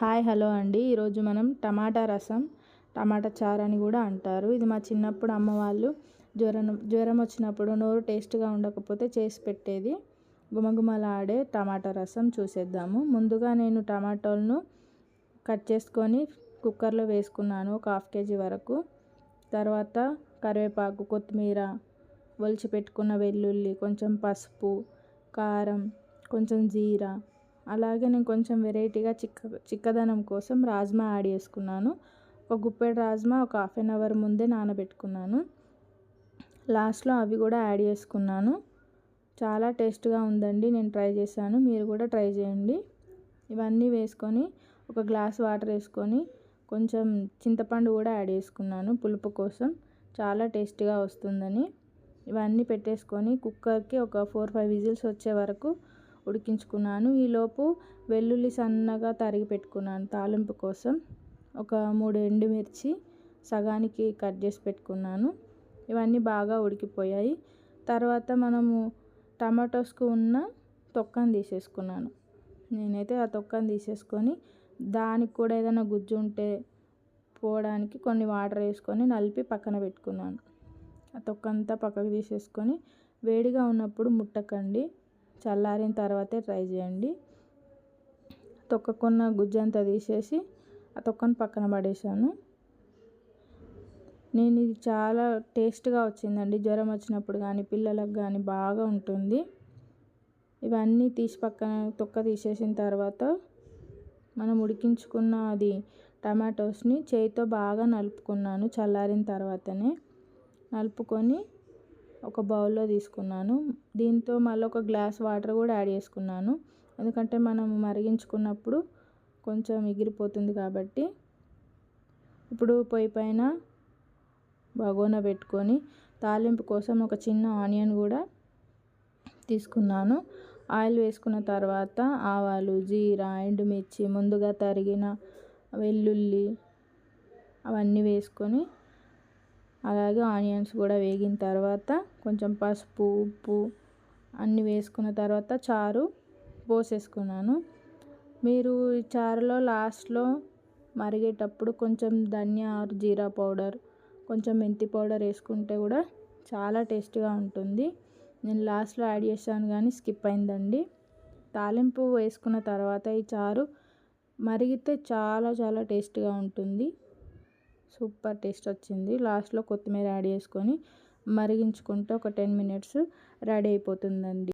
Hi hello అండి. ఈరోజు మనం టమాటా రసం టమాటా చారు అని కూడా అంటారు. ఇది మా చిన్నప్పుడు అమ్మ వాళ్ళు జ్వరం జ్వరం వచ్చినప్పుడు నోరు టేస్ట్గా ఉండకపోతే చేసి పెట్టేది. గుమగుమలాడే టమాటా రసం చూసేద్దాము. ముందుగా నేను టమాటోలను కట్ చేసుకొని కుక్కర్లో వేసుకున్నాను ఒక హాఫ్ కేజీ వరకు. తర్వాత కరివేపాకు కొత్తిమీర ఒలిచి పెట్టుకున్న వెల్లుల్లి కొంచెం పసుపు కారం కొంచెం జీరా అలాగే నేను కొంచెం వెరైటీగా చిక్క చిక్కదనం కోసం రాజ్మా యాడ్ చేసుకున్నాను. ఒక గుప్పెడు రాజ్మా ఒక హాఫ్ అన్ అవర్ ముందే నానబెట్టుకున్నాను. లాస్ట్లో అవి కూడా యాడ్ చేసుకున్నాను. చాలా టేస్ట్గా ఉందండి నేను ట్రై చేశాను. మీరు కూడా ట్రై చేయండి. ఇవన్నీ వేసుకొని ఒక గ్లాస్ వాటర్ వేసుకొని కొంచెం చింతపండు కూడా యాడ్ చేసుకున్నాను పులుపు కోసం. చాలా టేస్టీగా వస్తుందని. ఇవన్నీ పెట్టేసుకొని కుక్కర్కి ఒక ఫోర్ ఫైవ్ విజిల్స్ వచ్చే వరకు ఉడికించుకున్నాను. ఈలోపు వెల్లుల్లి సన్నగా తరిగి పెట్టుకున్నాను తాలింపు కోసం. ఒక మూడు ఎండుమిర్చి సగానికి కట్ చేసి పెట్టుకున్నాను. ఇవన్నీ బాగా ఉడికిపోయాయి. తర్వాత మనము టమాటోస్కు ఉన్న తొక్కను తీసేసుకున్నాను. నేనైతే ఆ తొక్కను తీసేసుకొని దానికి కూడా ఏదైనా గుజ్జు ఉంటే పోవడానికి కొన్ని వాటర్ వేసుకొని నలిపి పక్కన పెట్టుకున్నాను. ఆ తొక్కంతా పక్కకు తీసేసుకొని వేడిగా ఉన్నప్పుడు ముట్టకండి. చల్లారిన తర్వాతే ట్రై చేయండి. తొక్కకున్న గుజ్జంతా తీసేసి ఆ తొక్కను పక్కన పడేసాను నేను ఇది చాలా టేస్ట్గా వచ్చిందండి. జ్వరం వచ్చినప్పుడు కానీ పిల్లలకు కానీ బాగా ఉంటుంది. ఇవన్నీ తీసి పక్కన తొక్క తీసేసిన తర్వాత మనం ఉడికించుకున్న అది టమాటోస్ని చేయితో బాగా నలుపుకున్నాను చల్లారిన తర్వాతనే. నలుపుకొని ఒక బౌల్లో తీసుకున్నాను. దీంతో మళ్ళీ ఒక గ్లాస్ వాటర్ కూడా యాడ్ చేసుకున్నాను. ఎందుకంటే మనం మరిగించుకున్నప్పుడు కొంచెం ఎగిరిపోతుంది కాబట్టి. ఇప్పుడు పొయ్యి పైన బగోన పెట్టుకొని తాలింపు కోసం ఒక చిన్న ఆనియన్ కూడా తీసుకున్నాను. ఆయిల్ వేసుకున్న తర్వాత ఆవాలు జీరా ఎండుమిర్చి ముందుగా తరిగిన వెల్లుల్లి అవన్నీ వేసుకొని అలాగే ఆనియన్స్ కూడా వేగిన తర్వాత కొంచెం పసుపు ఉప్పు అన్నీ వేసుకున్న తర్వాత చారు పోసేసుకున్నాను. మీరు ఈ చారులో లాస్ట్లో మరిగేటప్పుడు కొంచెం ధనియా జీరా పౌడర్ కొంచెం మెంతి పౌడర్ వేసుకుంటే కూడా చాలా టేస్ట్గా ఉంటుంది. నేను లాస్ట్లో యాడ్ చేశాను కానీ స్కిప్ అయిందండి. తాలింపు వేసుకున్న తర్వాత ఈ చారు మరిగితే చాలా చాలా టేస్ట్గా ఉంటుంది. సూపర్ టేస్ట్ వచ్చింది. లాస్ట్లో కొత్తిమీర యాడ్ చేసుకొని మరిగించుకుంటే ఒక టెన్ మినిట్స్ రెడీ అయిపోతుందండి.